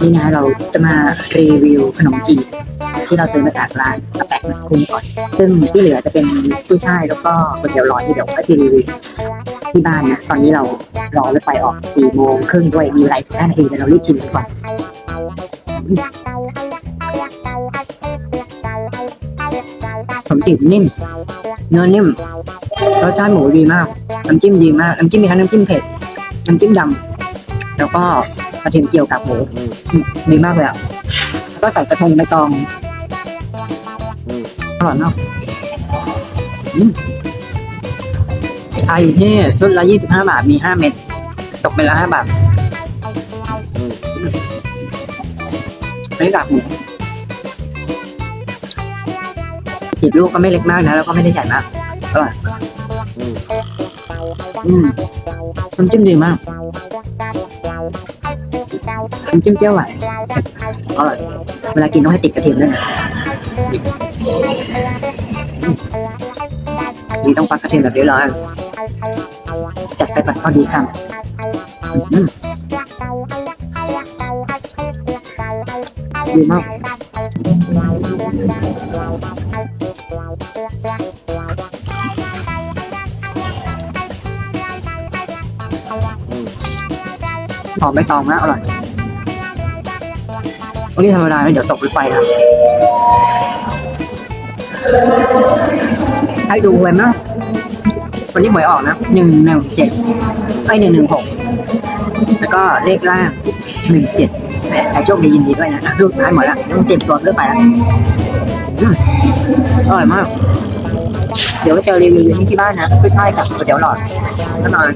นี่นะเราจะมารีวิวขนมจีบที่เราซื้อมาจากร้านกระแปะมาสกครู่ก่อน ซึ่งที่เหลือจะเป็นกุ้ยช่ายแล้วก็ก๋วยเตี๋ยวหลอดที่เดี๋ยวก็จะรีวิวที่บ้านนะ ตอนนี้เรารอรถไฟออก4โมงครึ่งด้วยมีเวลาอีก15นาทีเดี๋ยวเรารีบชิมกันก่อนขนมจีบนิ่ม เนื้อนิ่มรสชาติหมูดีมาก น้ำจิ้มดีมาก น้ำจิ้มมีทั้งน้ำจิ้มเผ็ด น้ำจิ้มดำแล้วก็ กระเทียมเจียวกับหมูอืมดีมากเลยอะแล้วก็ใส่กระทงใบตองอร่อยมากอืมขายอยู่ที่ชุดละยี่สิบห้าบาทมีห้าเม็ดตกเป็นละห้าบาทไม่กากหมูจีบลูกก็ไม่เล็กมากนะ แล้วก็ไม่ได้ใหญ่มากอร่อยอืมน้ำจิ้มดีมาก น้ำจิ้มเปรี้ยวหวานอร่อยเวลากินต้องให้ติดกระเทียมด้วยนะนี่ต้องปักกระเทียมแบบนี้เลยจัดไปแบบพอดีคำอืมดีมากหอมใบตองมากอร่อย วันนี้ธรรมดาไม่เดี๋ยวตกรถไฟนะให้ดูไว้มากวันนี้หวยออกนะหนึ่งหนึ่งเจ็ดไอ้หนึ่งหนึ่งหกแล้วก็เลขล่างหนึ่งเจ็ดแหมใครโชคดียินดีด้วยนะลูกซ้ายหมดแล้วต้องเตรียมตัวเลื่อกไปแล้วอร่อยมาก เดี๋ยวไปเจอรีวิวที่ที่บ้านนะคือใช่กับก๋วยเตี๋ยวหลอดแน่นอน